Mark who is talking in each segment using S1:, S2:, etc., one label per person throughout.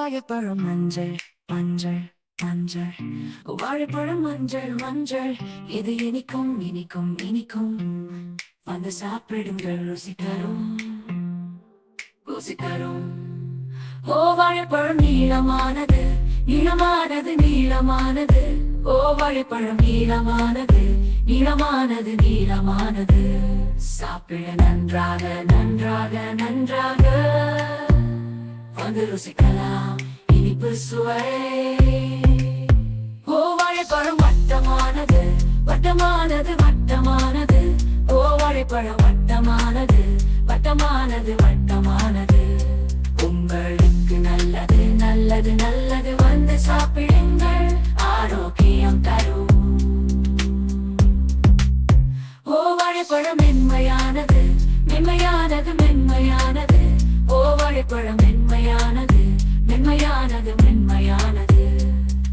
S1: வாழைப்பழம் மஞ்சள் மஞ்சள் மஞ்சள் வாழைப்பழம் மஞ்சள் மஞ்சள் இது இனிக்கும் இனிக்கும் இனிக்கும் வந்து சாப்பிடுங்கள் ருசி தரும் ருசி தரும் ஓ வாழைப்பழம் நீளமானது நீளமானது நீளமானது ஓ வாழைப்பழம் நீளமானது நீளமானது நீளமானது சாப்பிட நன்றாக நன்றாக நன்றாக வந்து ருசிக்கலாம் இனிப்பு சுவை ஓ வாழைப்பழம் வட்டமானது வட்டமானது வட்டமானது. ஓ வாழைப்பழம் வட்டமானது வட்டமானது வட்டமானது. உங்களுக்கு நல்லது நல்லது நல்லது வந்து சாப்பிடுங்கள். ஆரோக்கியம் தரும். ஓ வாழைப்பழம் மென்மையானது மென்மையானது மென்மையானது. ஓ வாழைப்பழம் மென்மையானது மனது மென்மையானது.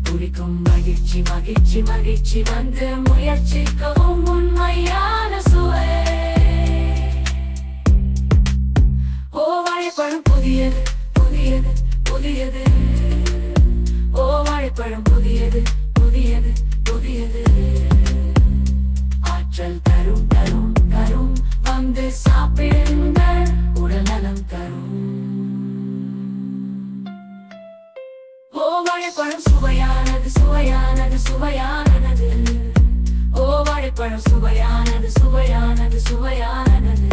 S1: குடிக்கும் மகிழ்ச்சி மகிழ்ச்சி மகிழ்ச்சி வந்து முயற்சிக்கவும் உண்மையான சுவை. ஓ வாழைப்பழம் புதியது புதியது புதியது. ஓ வாழைப்பழம் புதியது புதியது புதியது. ஆற்றல் தரும் தரும் தரும் வந்து சாப்பிடுங்கள் வாழைப்பழம் சுவையானது சுவையானது சுவையானது. ஓ வாழைப்பழம் சுவையானது சுவையானது சுவையானது.